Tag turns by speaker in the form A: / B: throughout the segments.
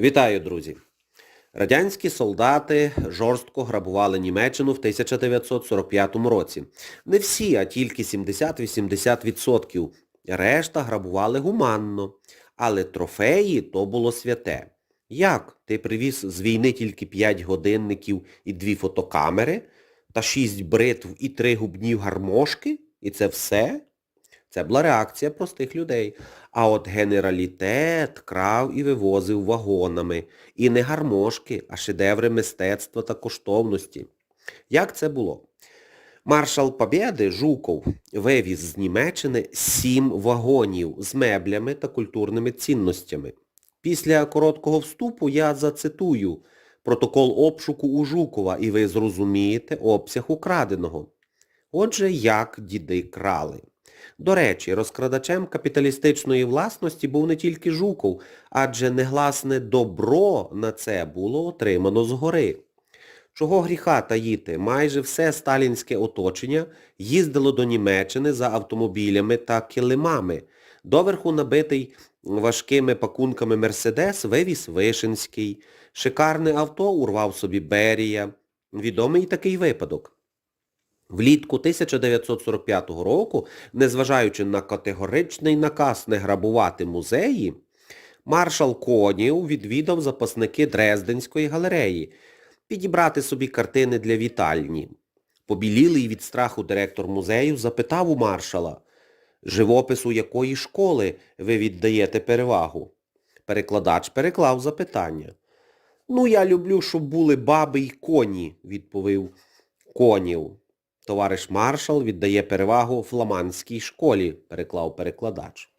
A: Вітаю, друзі! Радянські солдати жорстко грабували Німеччину в 1945 році. Не всі, а тільки 70-80%. Решта грабували гуманно. Але трофеї то було святе. Як? Ти привіз з війни тільки 5 годинників і 2 фотокамери, та 6 бритв і 3 губнів гармошки? І це все? Це була реакція простих людей. А от генералітет крав і вивозив вагонами. І не гармошки, а шедеври мистецтва та коштовності. Як це було? Маршал Побєди Жуков вивіз з Німеччини сім вагонів з меблями та культурними цінностями. Після короткого вступу я зацитую протокол обшуку у Жукова, і ви зрозумієте обсяг украденого. Отже, як діди крали. До речі, розкрадачем капіталістичної власності був не тільки Жуков, адже негласне добро на це було отримано згори. Чого гріха таїти, майже все сталінське оточення їздило до Німеччини за автомобілями та килимами. Доверху набитий важкими пакунками Мерседес вивіз Вишинський. Шикарне авто урвав собі Берія. Відомий такий випадок. Влітку 1945 року, незважаючи на категоричний наказ не грабувати музеї, маршал Конів відвідав запасники Дрезденської галереї, підібрати собі картини для вітальні. Побілілий від страху директор музею запитав у маршала, живопису якої школи ви віддаєте перевагу? Перекладач переклав запитання. Ну, я люблю, щоб були баби й коні, відповів Конів. Товариш маршал віддає перевагу фламандській школі, переклав перекладач.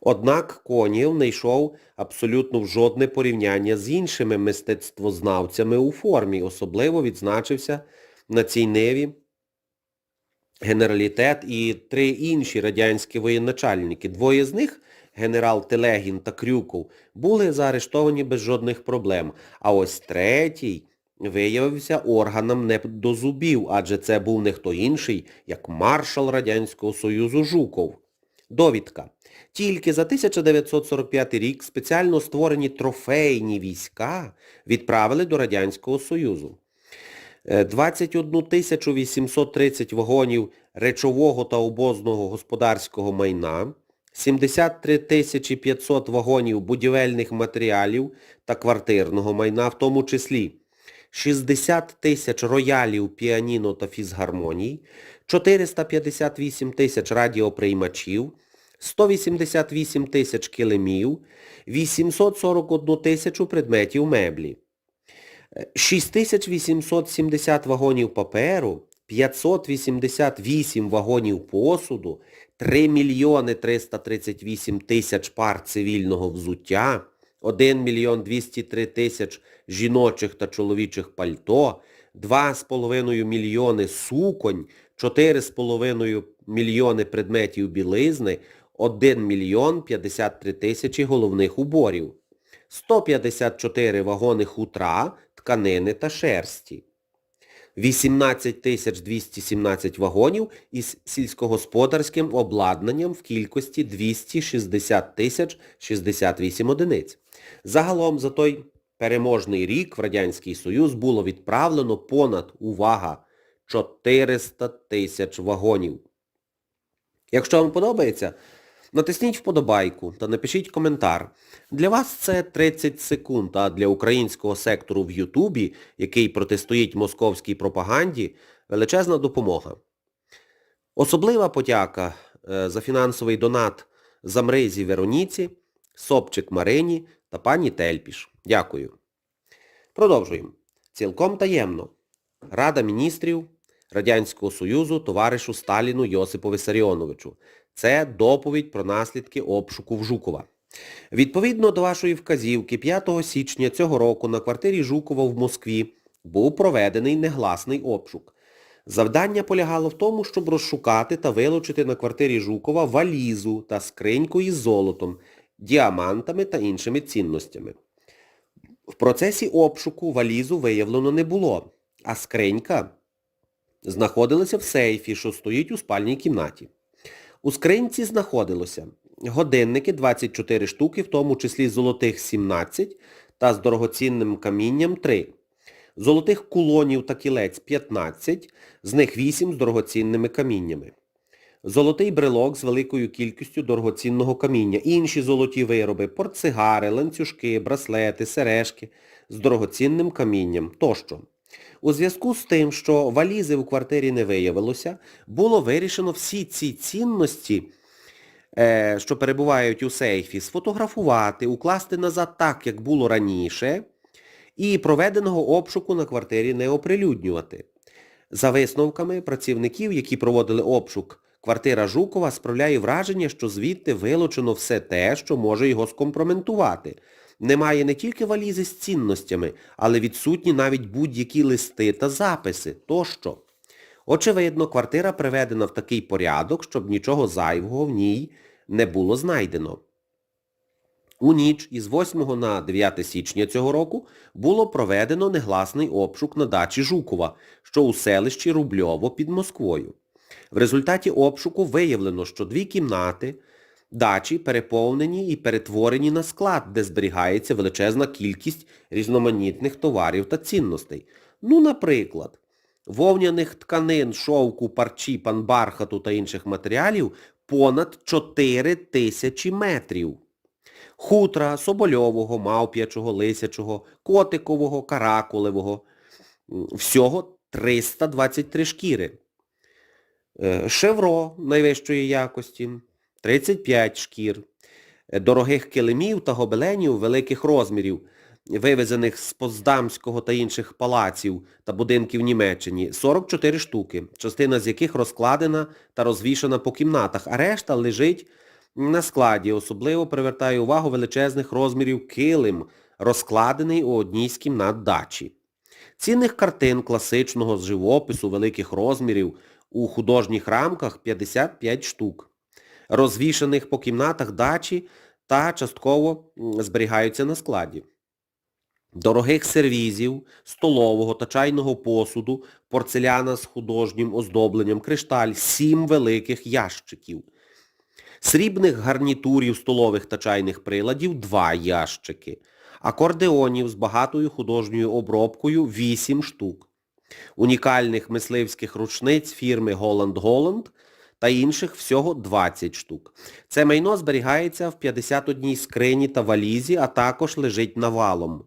A: Однак Конів не йшов абсолютно в жодне порівняння з іншими мистецтвознавцями у формі. Особливо відзначився на цій ниві генералітет і три інші радянські воєначальники. Двоє з них, генерал Телегін та Крюков, були заарештовані без жодних проблем. А ось третій виявився органом не до зубів, адже це був не хто інший, як маршал Радянського Союзу Жуков. Довідка. Тільки за 1945 рік спеціально створені трофейні війська відправили до Радянського Союзу. Е, 21 830 вагонів речового та обозного господарського майна, 73 500 вагонів будівельних матеріалів та квартирного майна, в тому числі 60 тисяч роялів, піаніно та фізгармоній, 458 тисяч радіоприймачів, 188 тисяч килимів, 841 тисячу предметів меблі. 6870 вагонів паперу, 588 вагонів посуду, 3 мільйони 338 тисяч пар цивільного взуття, 1 мільйон 203 тисяч жіночих та чоловічих пальто, 2,5 мільйони суконь, 4,5 мільйони предметів білизни, 1 мільйон 53 тисячі головних уборів. 154 вагони хутра, тканини та шерсті. 18 тисяч 217 вагонів із сільськогосподарським обладнанням в кількості 260 тисяч 68 одиниць. Загалом за той переможний рік в Радянський Союз було відправлено понад, увага, 400 тисяч вагонів. Якщо вам подобається, натисніть вподобайку та напишіть коментар. Для вас це 30 секунд, а для українського сектору в Ютубі, який протистоїть московській пропаганді, величезна допомога. Особлива подяка е, за фінансовий донат Замризі Вероніці, Собчик Марині та пані Тельпіш. Дякую. Продовжуємо. Цілком таємно. Рада міністрів Радянського Союзу товаришу Сталіну Йосипу Висаріоновичу. Це доповідь про наслідки обшуку в Жукова. Відповідно до вашої вказівки, 5 січня цього року на квартирі Жукова в Москві був проведений негласний обшук. Завдання полягало в тому, щоб розшукати та вилучити на квартирі Жукова валізу та скриньку із золотом, діамантами та іншими цінностями. В процесі обшуку валізу виявлено не було, а скринька знаходилася в сейфі, що стоїть у спальній кімнаті. У скриньці знаходилося годинники 24 штуки, в тому числі золотих 17 та з дорогоцінним камінням 3. Золотих кулонів та кілець 15, з них 8 з дорогоцінними каміннями. Золотий брелок з великою кількістю дорогоцінного каміння, інші золоті вироби, портсигари, ланцюжки, браслети, сережки з дорогоцінним камінням тощо. У зв'язку з тим, що валізи у квартирі не виявилося, було вирішено всі ці цінності, е, що перебувають у сейфі, сфотографувати, укласти назад так, як було раніше, і проведеного обшуку на квартирі не оприлюднювати. За висновками працівників, які проводили обшук, квартира Жукова справляє враження, що звідти вилучено все те, що може його скомпроментувати. Немає не тільки валізи з цінностями, але відсутні навіть будь-які листи та записи тощо. Очевидно, квартира приведена в такий порядок, щоб нічого зайвого в ній не було знайдено. У ніч із 8 на 9 січня цього року було проведено негласний обшук на дачі Жукова, що у селищі Рубльово під Москвою. В результаті обшуку виявлено, що дві кімнати дачі переповнені і перетворені на склад, де зберігається величезна кількість різноманітних товарів та цінностей. Ну, наприклад, вовняних тканин, шовку, парчі, панбархату та інших матеріалів понад 4 тисячі метрів. Хутра, собольового, мавп'ячого, лисячого, котикового, каракулевого. Всього 323 шкіри. Е, Шевро найвищої якості, 35 шкір. Е, Дорогих килимів та гобеленів великих розмірів, вивезених з Поздамського та інших палаців та будинків Німеччині, 44 штуки, частина з яких розкладена та розвішана по кімнатах, а решта лежить на складі. Особливо привертає увагу величезних розмірів килим, розкладений у одній з кімнат дачі. Цінних картин класичного з живопису великих розмірів у художніх рамках 55 штук, розвішаних по кімнатах дачі та частково зберігаються на складі. Дорогих сервізів, столового та чайного посуду, порцеляна з художнім оздобленням, кришталь, сім великих ящиків. Срібних гарнітурів столових та чайних приладів – два ящики. Акордеонів з багатою художньою обробкою – 8 штук. Унікальних мисливських рушниць фірми Голланд Голланд та інших всього 20 штук. Це майно зберігається в 51 скрині та валізі, а також лежить навалом.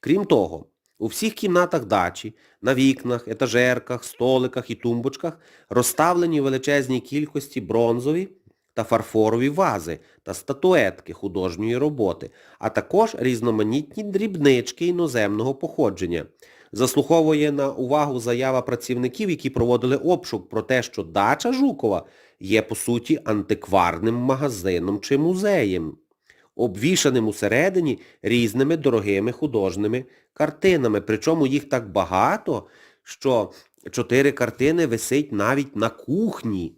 A: Крім того, у всіх кімнатах дачі, на вікнах, етажерках, столиках і тумбочках розставлені в величезній кількості бронзові та фарфорові вази та статуетки художньої роботи, а також різноманітні дрібнички іноземного походження. Заслуховує на увагу заява працівників, які проводили обшук про те, що дача Жукова є, по суті, антикварним магазином чи музеєм, обвішаним усередині різними дорогими художніми картинами. Причому їх так багато, що чотири картини висить навіть на кухні.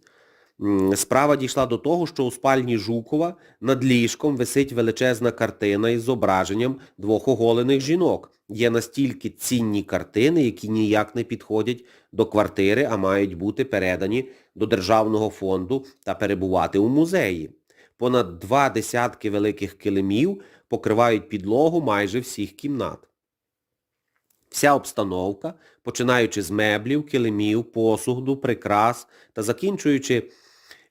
A: Справа дійшла до того, що у спальні Жукова над ліжком висить величезна картина із зображенням двох оголених жінок. Є настільки цінні картини, які ніяк не підходять до квартири, а мають бути передані до Державного фонду та перебувати у музеї. Понад два десятки великих килимів покривають підлогу майже всіх кімнат. Вся обстановка, починаючи з меблів, килимів, посуду, прикрас та закінчуючи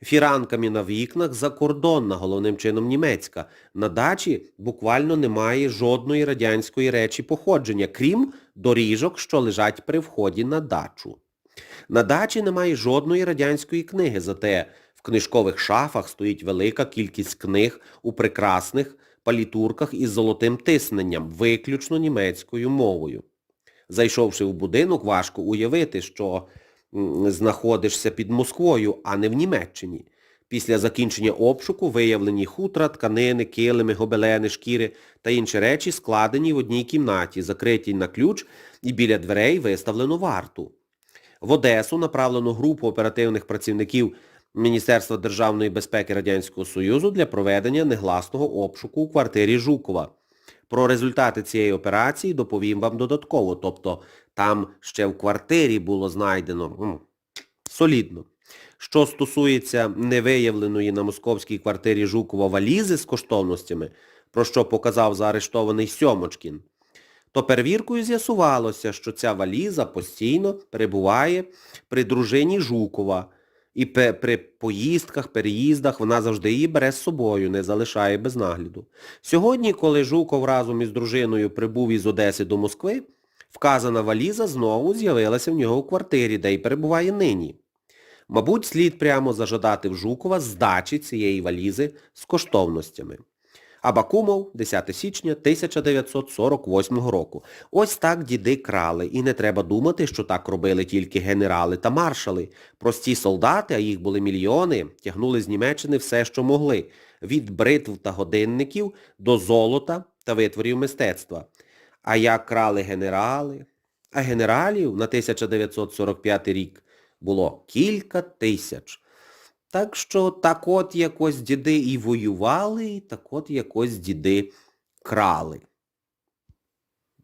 A: фіранками на вікнах, закордонна, головним чином німецька. На дачі буквально немає жодної радянської речі походження, крім доріжок, що лежать при вході на дачу. На дачі немає жодної радянської книги, зате в книжкових шафах стоїть велика кількість книг у прекрасних палітурках із золотим тисненням, виключно німецькою мовою. Зайшовши в будинок, важко уявити, що знаходишся під Москвою, а не в Німеччині. Після закінчення обшуку виявлені хутра, тканини, килими, гобелени, шкіри та інші речі складені в одній кімнаті, закриті на ключ і біля дверей виставлено варту. В Одесу направлено групу оперативних працівників Міністерства державної безпеки Радянського Союзу для проведення негласного обшуку у квартирі Жукова. Про результати цієї операції доповім вам додатково, тобто там ще в квартирі було знайдено солідно. Що стосується невиявленої на московській квартирі Жукова валізи з коштовностями, про що показав заарештований Сьомочкін, то перевіркою з'ясувалося, що ця валіза постійно перебуває при дружині Жукова. І при поїздках, переїздах вона завжди її бере з собою, не залишає без нагляду. Сьогодні, коли Жуков разом із дружиною прибув із Одеси до Москви, вказана валіза знову з'явилася в нього у квартирі, де й перебуває нині. Мабуть, слід прямо зажадати в Жукова здачі цієї валізи з коштовностями. Абакумов, 10 січня 1948 року. Ось так діди крали, і не треба думати, що так робили тільки генерали та маршали. Прості солдати, а їх були мільйони, тягнули з Німеччини все, що могли, від бритв та годинників до золота та витворів мистецтва. А як крали генерали? А генералів на 1945 рік було кілька тисяч. Так що так от якось діди і воювали, і так от якось діди крали.